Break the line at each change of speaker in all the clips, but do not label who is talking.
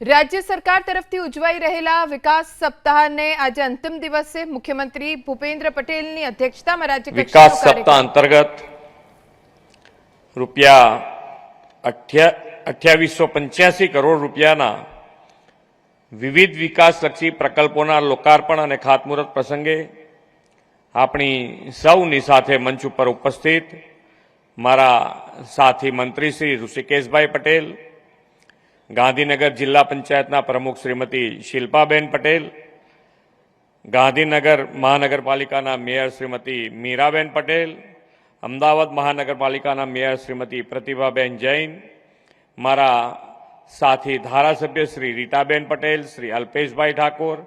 રાજ્ય સરકાર તરફથી ઉજવાઈ રહેલા વિકાસ સપ્તાહને આજે અંતિમ દિવસે મુખ્યમંત્રી ભૂપેન્દ્ર પટેલની અધ્યક્ષતામાં રાજ્ય
વિકાસ સપ્તાહ અંતર્ગત રૂપિયા અઠ્યાવીસો પંચ્યાસી કરોડ રૂપિયાના વિવિધ વિકાસલક્ષી પ્રકલ્પોના લોકાર્પણ અને ખાતમુહૂર્ત પ્રસંગે આપણી સૌની સાથે મંચ ઉપર ઉપસ્થિત મારા સાથી મંત્રી શ્રી ઋષિકેશભાઈ પટેલ ગાંધીનગર જિલ્લા પંચાયતના પ્રમુખ શ્રીમતી શિલ્પાબેન પટેલ, ગાંધીનગર મહાનગરપાલિકાના મેયર શ્રીમતી મીરાબેન પટેલ, અમદાવાદ મહાનગરપાલિકાના મેયર શ્રીમતી પ્રતિભાબેન જૈન, મારા સાથી ધારાસભ્ય શ્રી રીટાબેન પટેલ, શ્રી અલ્પેશભાઈ ઠાકોર,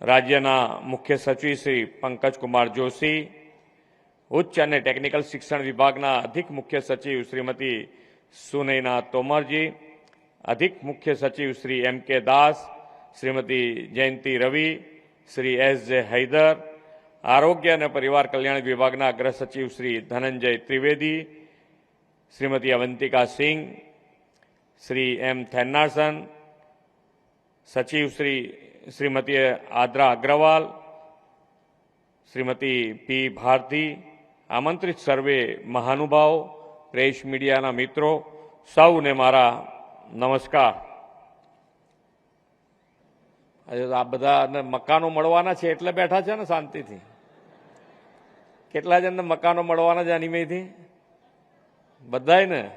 રાજ્યના મુખ્ય સચિવ શ્રી પંકજકુમાર જોશી, ઉચ્ચ અને ટેકનિકલ શિક્ષણ વિભાગના અધિક મુખ્ય સચિવ શ્રીમતી સુનૈના તોમરજી અધિક મુખ્ય સચિવ Shri M K Das Shrimati Jayanti Ravi Shri S J Haider આરોગ્ય અને પરિવાર કલ્યાણ વિભાગના અગ્ર સચિવ શ્રી ધનંજય ત્રિવેદી શ્રીમતી અવંતિકા સિંહ શ્રી એમ થેન્નાસન સચિવ શ્રી શ્રીમતી આદ્રા અગ્રવાલ શ્રીમતી પી ભારતી આમંત્રિત સર્વે મહાનુભાવ પ્રેસ મીડિયાના મિત્રો સૌને મારા નમસ્કાર. આ બધા મકાનો મળવાના છે એટલે બેઠા છે ને શાંતિથી? કેટલા જણને મકાનો મળવાના છે અનિમયથી બધાય ને?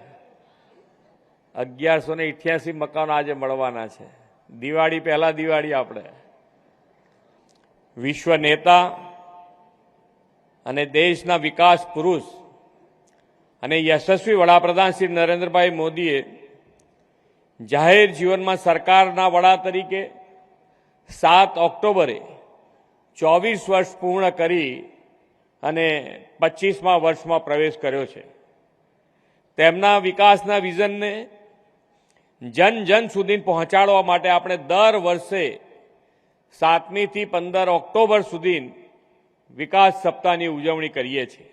અગિયારસો ને ઇઠ્યાસી મકાનો આજે મળવાના છે. દિવાળી, પહેલા દિવાળી આપણે. વિશ્વ નેતા અને દેશના વિકાસ પુરુષ અને યશસ્વી વડાપ્રધાન શ્રી નરેન્દ્રભાઈ મોદીએ જાહેર જીવનમાં સરકારના વડા તરીકે સાત ઓક્ટોબરે ચોવીસ વર્ષ પૂર્ણ કરી અને પચીસમા વર્ષમાં પ્રવેશ કર્યો છે. તેમના વિકાસના વિઝનને જન જન સુધી પહોંચાડવા માટે આપણે દર વર્ષે સાતમીથી પંદર ઓક્ટોબર સુધી વિકાસ સપ્તાહની ઉજવણી કરીએ છીએ.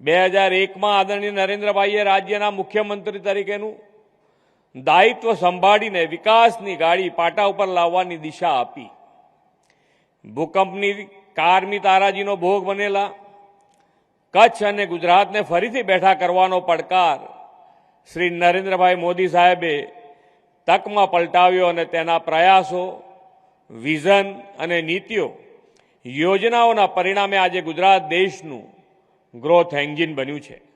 બે હજાર એકમાં આદરણીય નરેન્દ્રભાઈએ રાજ્યના મુખ્યમંત્રી તરીકેનું દાયિત્વ સંભાળીને વિકાસની ગાડી પાટા ઉપર લાવવાની દિશા આપી. ભૂકંપની કારમી તારાજીનો ભોગ બનેલા. કચ્છ અને ગુજરાતને ફરીથી બેઠા કરવાનો પડકાર શ્રી નરેન્દ્રભાઈ મોદી સાહેબે તકમાં પલટાવ્યો અને તેના પ્રયાસો, વિઝન અને નીતિઓ, યોજનાઓના પરિણામે આજે ગુજરાત દેશનું ગ્રોથ એન્જિન બન્યું છે.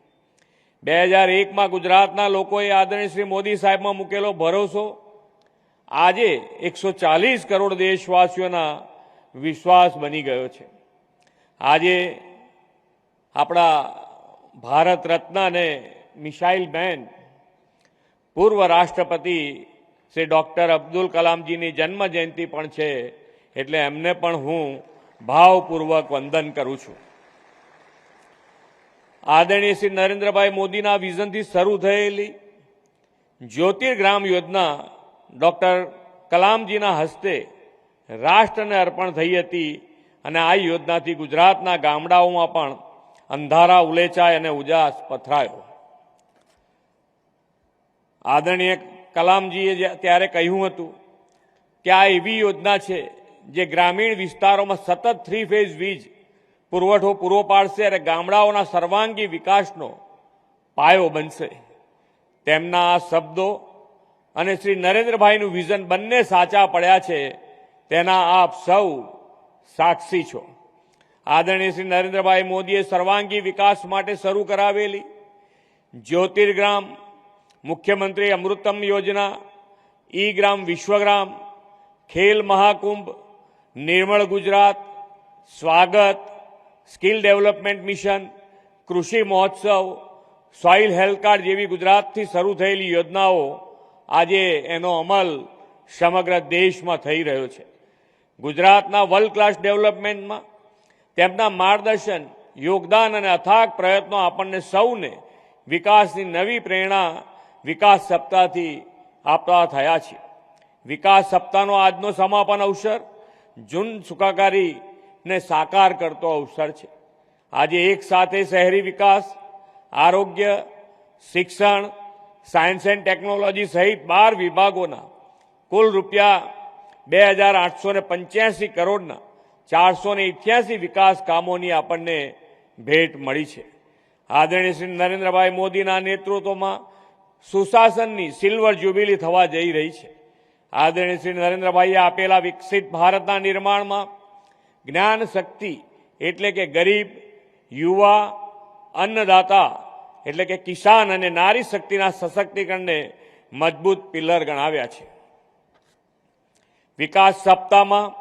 બે હજાર એકમાં ગુજરાતના લોકોએ આદરણીય શ્રી મોદી સાહેબમાં મૂકેલો ભરોસો. આજે એકસો ચાલીસ કરોડ દેશવાસીઓના વિશ્વાસ બની ગયો છે. આજે આપણા ભારત રત્ન અને મિસાઇલ બેન પૂર્વ રાષ્ટ્રપતિ શ્રી ડૉક્ટર અબ્દુલ કલામજીની જન્મ જયંતિ પણ છે. એટલે એમને પણ હું ભાવપૂર્વક વંદન કરું છું. આદરણીય શ્રી નરેન્દ્રભાઈ મોદીના વિઝનથી શરૂ થયેલી જ્યોતિર્ગ્રામ યોજના ડોક્ટર કલામજીના હસ્તે રાષ્ટ્રને અર્પણ થઈ હતી અને આ યોજનાથી ગુજરાતના ગામડાઓમાં પણ અંધારા ઉલેચાય અને ઉજાસ પથરાયો. આદરણીય કલામજીએ ત્યારે કહ્યું હતું કે આ એવી યોજના છે જે ગ્રામીણ વિસ્તારોમાં સતત થ્રી ફેઝ વીજ પુરવઠો પૂરો પાડશે અને ગામડાઓના સર્વાંગી વિકાસનો પાયો બનશે. તેમના આ શબ્દો અને શ્રી નરેન્દ્રભાઈનું વિઝન બંને સાચા પડ્યા છે, તેના આપ સૌ સાક્ષી છો. આદરણીય શ્રી નરેન્દ્રભાઈ મોદીએ સર્વાંગી વિકાસ માટે શરૂ કરાવેલી જ્યોતિર્ગ્રામ, મુખ્યમંત્રી અમૃતમ યોજના ઈ ગ્રામ વિશ્વગ્રામ, ખેલ મહાકુંભ, નિર્મળ ગુજરાત, સ્વાગત સ્કિલ ડેવલપમેન્ટ મિશન, કૃષિ મહોત્સવ, સોઇલ હેલ્થ કાર્ડ જેવી ગુજરાતથી શરૂ થયેલી યોજનાઓ આજે એનો અમલ સમગ્ર દેશમાં થઈ રહ્યો છે. ગુજરાતના વર્લ્ડ ક્લાસ ડેવલપમેન્ટમાં તેમના માર્ગદર્શન, યોગદાન અને અથાગ પ્રયત્નો આપણને સૌને વિકાસની નવી પ્રેરણા વિકાસ સપ્તાહથી આપતા થયા છે. વિકાસ સપ્તાહનો આજનો સમાપન અવસર જૂન સુખાકારીને સાકાર કરતો અવસર છે. આજે એક સાથે શહેરી વિકાસ, આરોગ્ય, શિક્ષણ, સાયન્સ એન્ડ ટેકનોલોજી સહિત બાર વિભાગોના કુલ રૂપિયા બે હજાર આઠસો ને પંચ્યાસી કરોડના ચારસો ને ઇઠ્યાસી વિકાસ કામોની આપણને ભેટ મળી છે. આદરણીય શ્રી નરેન્દ્રભાઈ મોદીના નેતૃત્વમાં સુશાસનની સિલ્વર જ્યુબિલી થવા જઈ રહી છે. આદરણીય શ્રી નરેન્દ્રભાઈએ આપેલા વિકસિત ભારતના નિર્માણમાં જ્ઞાન શક્તિ એટલે કે ગરીબ, યુવા, અન્નદાતા એટલે કે કિસાન અને નારી શક્તિના સશક્તિકરણને મજબૂત પિલર ગણાવ્યા છે. વિકાસ સપ્તાહમાં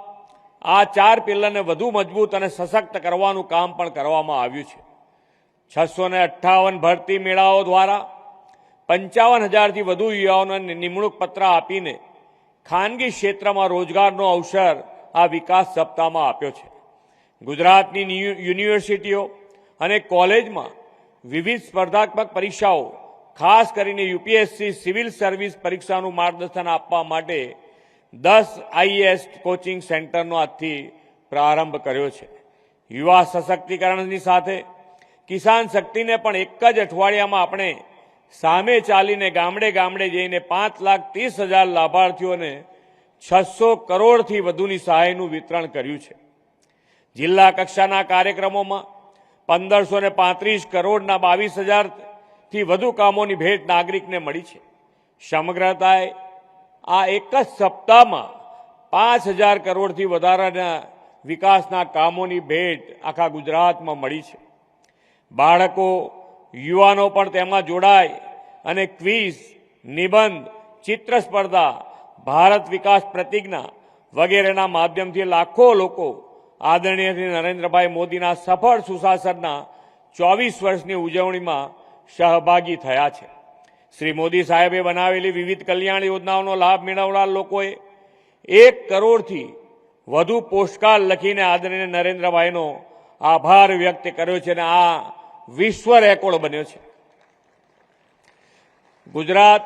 આ ચાર પિલરને વધુ મજબૂત અને સશક્ત કરવાનું કામ પણ કરવામાં આવ્યું છે. છસો અઠ્ઠાવન ભરતી મેળાઓ દ્વારા પંચાવન હજારથી વધુ યુવાઓને નિમણૂક પત્ર આપીને ખાનગી ક્ષેત્રમાં રોજગારનો અવસર આ વિકાસ સપ્તાહમાં આપ્યો છે. ગુજરાતની યુનિવર્સિટીઓ અને કોલેજમાં વિવિધ સ્પર્ધાત્મક પરીક્ષાઓ, ખાસ કરીને યુપીએસસી સિવિલ સર્વિસ પરીક્ષાનું માર્ગદર્શન આપવા માટે દસ આઈએએસ કોચિંગ સેન્ટરનો આજથી પ્રારંભ કર્યો છે. યુવા સશક્તિકરણની સાથે કિસાન શક્તિને પણ એક જ અઠવાડિયામાં આપણે સામે ચાલીને ગામડે ગામડે જઈને પાંચ લાખ ત્રીસ હજાર લાભાર્થીઓને છસો કરોડથી વધુની સહાયનું વિતરણ કર્યું છે. જિલ્લા કક્ષાના કાર્યક્રમોમાં પંદરસો પાંત્રીસ કરોડના બાવીસ હજારથી વધુ કામોની ભેટ નાગરિકને મળી છે. સમગ્રતાએ આ એક જ સપ્તાહમાં પાંચ હજાર કરોડથી વધારાના વિકાસના કામોની ભેટ આખા ગુજરાતમાં મળી છે. બાળકો, યુવાનો પણ તેમાં જોડાય અને ક્વિઝ, નિબંધ, ચિત્ર સ્પર્ધા ભારત વિકાસ પ્રતિજ્ઞા વગેરેના માધ્યમથી લાખો લોકો આદરણીય શ્રી નરેન્દ્રભાઈ મોદીના સફળ સુશાસનના ચોવીસ વર્ષની ઉજવણીમાં સહભાગી થયા છે. શ્રી મોદી સાહેબે બનાવેલી વિવિધ કલ્યાણ યોજનાઓનો લાભ મેળવનાર લોકોએ એક કરોડથી વધુ પોસ્ટકાર્ડ લખીને આદરણીય નરેન્દ્રભાઈનો આભાર વ્યક્ત કર્યો છે અને આ વિશ્વ રેકોર્ડ બન્યો છે. ગુજરાત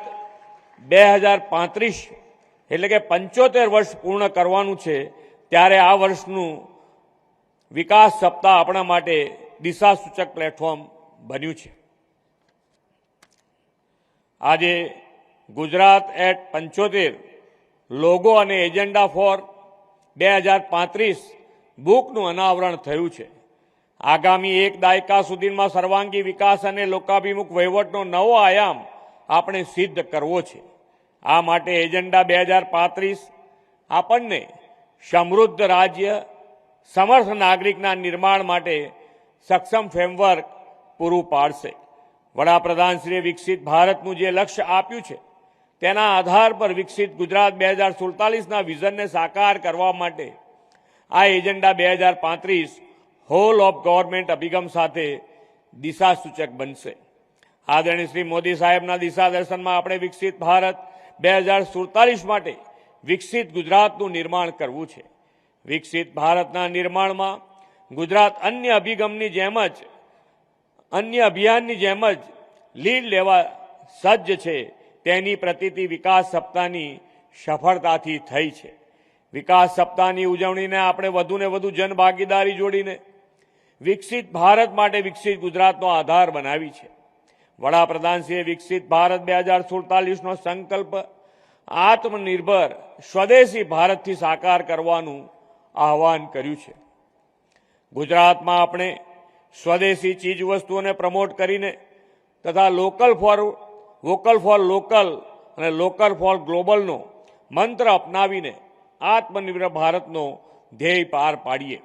બે હજાર પાંત્રીસ એટલે કે પંચોતેર વર્ષ પૂર્ણ કરવાનું છે, ત્યારે આ વર્ષનું વિકાસ સપ્તાહ આપણા માટે દિશાસૂચક પ્લેટફોર્મ બન્યું છે. આજે ગુજરાત એટ પંચોતેર લોગો અને એજન્ડા ફોર બે હજાર પાંત્રીસ બુકનું અનાવરણ થયું છે. આગામી એક દાયકા સુધીમાં સર્વાંગી વિકાસ અને લોકાભિમુખ વહીવટનો નવો આયામ આપણે સિદ્ધ કરવો છે. આ માટે એજન્ડા બે હજાર પાંત્રીસ આપણને સમૃદ્ધ રાજ્ય, સમર્થ નાગરિકના નિર્માણ માટે સક્ષમ ફ્રેમવર્ક પૂરું પાડશે. વડાપ્રધાનશ્રીએ વિકસિત ભારતનું જે લક્ષ્ય આપ્યું છે, તેના આધાર પર વિકસિત ગુજરાત બે હજાર સુડતાલીસના વિઝનને સાકાર કરવા માટે આ એજન્ડા બે હજાર પાંત્રીસ હોલ ઓફ ગવર્મેન્ટ અભિગમ સાથે દિશાસૂચક બનશે. આદરણીય શ્રી મોદી સાહેબના દિશા દર્શનમાં આપણે વિકસિત ભારત બે હજાર સુડતાલીસ માટે વિકસિત ગુજરાતનું નિર્માણ કરવું છે. વિકસિત ભારતના નિર્માણમાં ગુજરાત અન્ય અભિગમની જેમ જ, અન્ય અભિયાનની જેમ જ લીડ લેવા સજ્જ છે. તેની પ્રતિતિ વિકાસ સપ્તાહની સફળતાથી થઈ છે. વિકાસ સપ્તાહની ઉજવણીને આપણે વધુને વધુ જનભાગીદારી જોડીને વિકસિત ભારત માટે વિકસિત ગુજરાતનો આધાર બનાવી છે. વડાપ્રધાનશ્રીએ વિકસિત ભારત બે હજાર સુડતાલીસનો સંકલ્પ આત્મનિર્ભર સ્વદેશી ભારતથી સાકાર કરવાનું આહવાન કર્યું છે. ગુજરાતમાં આપણે સ્વદેશી ચીજ વસ્તુઓને પ્રમોટ કરીને તથા local for vocal for local અને લોકલ ફોર ગ્લોબલનો મંત્ર અપનાવીને આત્મનિર્ભર ભારતનો ધ્યેય પાર પાડીએ.